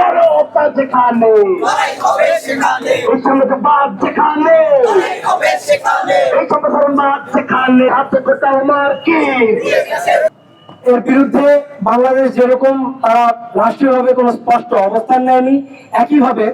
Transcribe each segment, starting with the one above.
গণহত্যা যেখানে। হাতে কোথাও মার কি? এর বিরুদ্ধে বাংলাদেশ যেরকম তারা রাষ্ট্রীয়ভাবে কোনো স্পষ্ট অবস্থান নেয়নি একইভাবে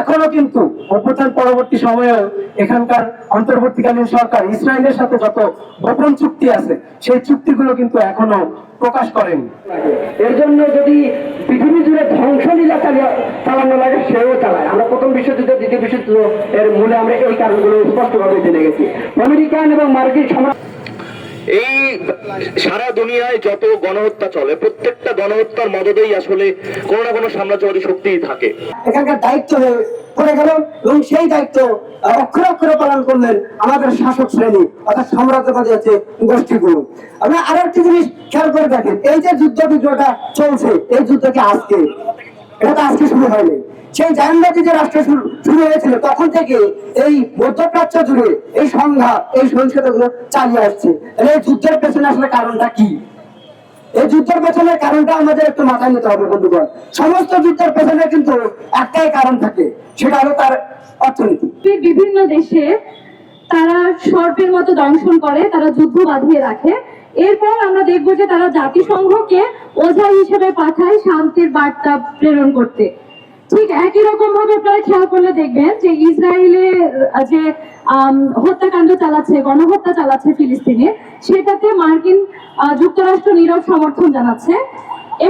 এখনও কিন্তু অভ্যুত্থান পরবর্তী সময়েও এখানকার অন্তর্বর্তীকালীন সরকার ইসরায়েলের সাথে যত গোপন চুক্তি আছে, সেই চুক্তিগুলো কিন্তু এখনও প্রকাশ করেনি। এর জন্য যদি পৃথিবী জুড়ে ধ্বংসলীলা চালানো লাগে, সেও চালায়। আমরা প্রথম বিশ্বযুদ্ধ, দ্বিতীয় বিশ্বযুদ্ধ, এর মূলে আমরা এই কারণগুলো স্পষ্টভাবে জেনে গেছি। আমেরিকান এবং মার্কিন সম্রাট এই সারা দুনিয়ায় যত গণহত্যা চলে, প্রত্যেকটা গণহত্যার মদদেই আসলে কোনো না কোনো সাম্রাজ্যবাদী শক্তিই থাকে। এখানকার দায়িত্ব পড়ে গেল এবং সেই দায়িত্ব অক্ষরে অক্ষরে পালন করলেন আমাদের শাসক শ্রেণি, অর্থাৎ সাম্রাজ্যবাদী আছে গোষ্ঠীগুলো আপনি আরও একটি জিনিস খেয়াল করে দেখেন, এই যে যুদ্ধ বিগ্রহটা চলছে, এই যুদ্ধকে আজকে? এটা তো আজকে শুরু হয়নি। সেই যে রাষ্ট্র শুরু হয়েছিল, তখন থেকে এই মধ্যপ্রাচ্য জুড়ে এই সংঘাত এই চালিয়ে আসছে। এই যুদ্ধের পেছনে আসলে কারণটা কি? এই যুদ্ধের পেছনের কারণটা আমাদের একটু মাথায় নিতে হবে, বন্ধুগণ। সমস্ত যুদ্ধের পেছনে কিন্তু একটাই কারণ থাকে, সেটা হলো তার অর্থনীতি। বিভিন্ন দেশে তারা সর্পের মতো দংশন করে, তারা যুদ্ধ বাঁধিয়ে রাখে। এরপর আমরা দেখব যে তারা জাতিসংঘকে ওঝা হিসেবে পাঠায় শান্তির বার্তা প্রেরণ করতে। ঠিক একই রকম ভাবে প্রায় খেয়াল করলে দেখবেন যে ইসরায়েলে যে হত্যাকাণ্ড চালাচ্ছে, গণহত্যা চালাচ্ছে ফিলিস্তিনে, সেটাতে মার্কিন যুক্তরাষ্ট্র নীরব সমর্থন জানাচ্ছে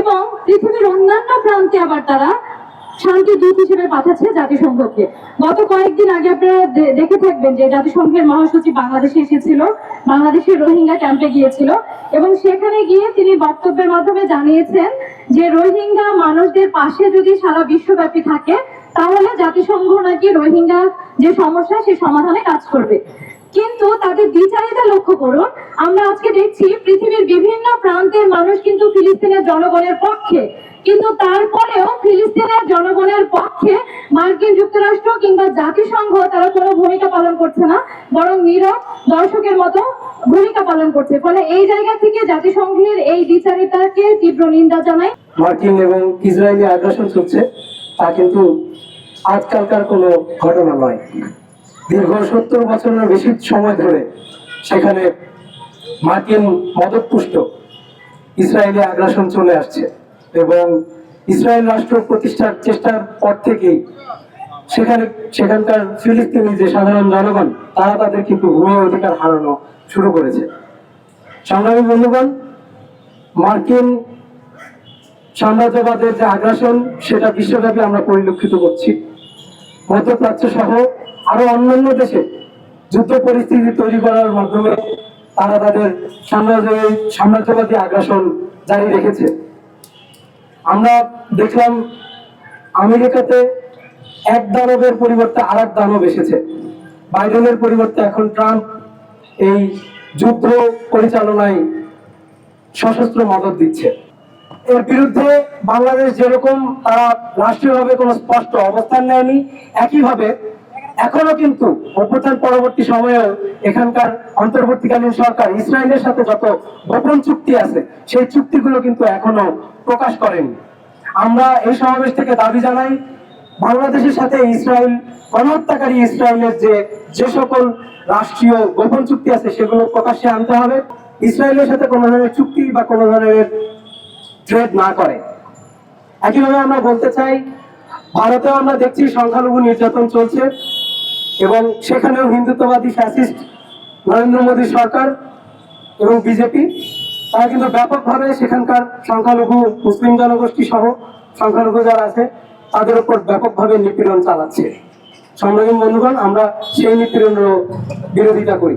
এবং পৃথিবীর অন্যান্য প্রান্তে আবার তারা শান্তি দূত হিসেবে পাঠাচ্ছে জাতিসংঘকে। গত কয়েকদিন আগে আপনারা দেখে থাকবেন যে জাতিসংঘের মহাসচিব বাংলাদেশে এসেছিল, বাংলাদেশের রোহিঙ্গা ক্যাম্পে গিয়েছিল এবং সেখানে গিয়ে তিনি বক্তব্যের মাধ্যমে জানিয়েছেন যে রোহিঙ্গা মানুষদের পাশে যদি সারা বিশ্বব্যাপী থাকে, তাহলে জাতিসংঘ নাকি রোহিঙ্গা যে সমস্যা, সে সমাধানে কাজ করবে। কিন্তু তাদের দ্বিচারিতা লক্ষ্য করুন, আমরা আজকে দেখছি পৃথিবীর বিভিন্ন প্রান্তের মানুষ কিন্তু ফিলিস্তিনের জনগণের পক্ষে কিন্তু তারপরেও ফিলিস্তিনের জনগণের পক্ষে মার্কিন যুক্তরাষ্ট্র কিংবা জাতিসংঘ তারা কোনো ভূমিকা পালন করছে না, বরং নীরব দর্শকের মতো ভূমিকা পালন করছে। ফলে এই জায়গা থেকে জাতিসংঘের এই দ্বিচারিতাকে তীব্র নিন্দা জানাই মার্কিন এবং ইসরায়েলি আগ্রাসন চলছে তা কিন্তু আজকালকার কোনো ঘটনা নয়। দীর্ঘ সত্তর বছরের বেশি সময় ধরে সেখানে মার্কিন মদতপুষ্ট ইসরায়েলি আগ্রাসন চলে আসছে। এবং ইসরায়েল রাষ্ট্র প্রতিষ্ঠার চেষ্টার পর থেকেই সেখানে সেখানকার ফিলিস্তিনি যে সাধারণ জনগণ, তারা তাদের কিন্তু ভূমি অধিকার হারানো শুরু করেছে। সংগ্রামী বন্ধুগণ, মার্কিন সাম্রাজ্যবাদের যে আগ্রাসন, সেটা বিশ্বব্যাপী আমরা পরিলক্ষিত করছি। মধ্যপ্রাচ্য সহ আরও অন্যান্য দেশে যুদ্ধ পরিস্থিতি তৈরি করার মাধ্যমে তারা তাদের সাম্রাজ্য সাম্রাজ্যবাদী আগ্রাসন জারি রেখেছে। আমরা দেখলাম আমেরিকাতে এক দানবের পরিবর্তে আর এক দানব এসেছে। বাইডেনের পরিবর্তে এখন ট্রাম্প এই যুদ্ধ পরিচালনায় সশস্ত্র মদত দিচ্ছে। এর বিরুদ্ধে বাংলাদেশ যেরকম তারা রাষ্ট্রীয়ভাবে কোনো স্পষ্ট অবস্থান নেয়নি, একইভাবে এখনও কিন্তু অভ্যুত্থান পরবর্তী সময়েও এখানকার অন্তর্বর্তীকালীন সরকার ইসরায়েলের সাথে যত গোপন চুক্তি আছে, সেই চুক্তিগুলো কিন্তু এখনও প্রকাশ করেনি। আমরা এই সমাবেশ থেকে দাবি জানাই, বাংলাদেশের সাথে ইসরায়েল, গণহত্যাকারী ইসরায়েলের যে যে সকল রাষ্ট্রীয় গোপন চুক্তি আছে, সেগুলো প্রকাশ্যে আনতে হবে। ইসরায়েলের সাথে কোনো ধরনের চুক্তি বা কোনো ধরনের ট্রেড না করে। একইভাবে আমরা বলতে চাই, ভারতেও আমরা দেখছি সংখ্যালঘু নির্যাতন চলছে। এবং সেখানেও হিন্দুত্ববাদী ফ্যাসিস্ট নরেন্দ্র মোদী সরকার এবং বিজেপি, তারা কিন্তু ব্যাপকভাবে সেখানকার সংখ্যালঘু মুসলিম জনগোষ্ঠী সহ সংখ্যালঘু যারা আছে, তাদের উপর ব্যাপকভাবে নিপীড়ন চালাচ্ছে। সংগ্রামী বন্ধুগণ, আমরা সেই নিপীড়নেরও বিরোধিতা করি।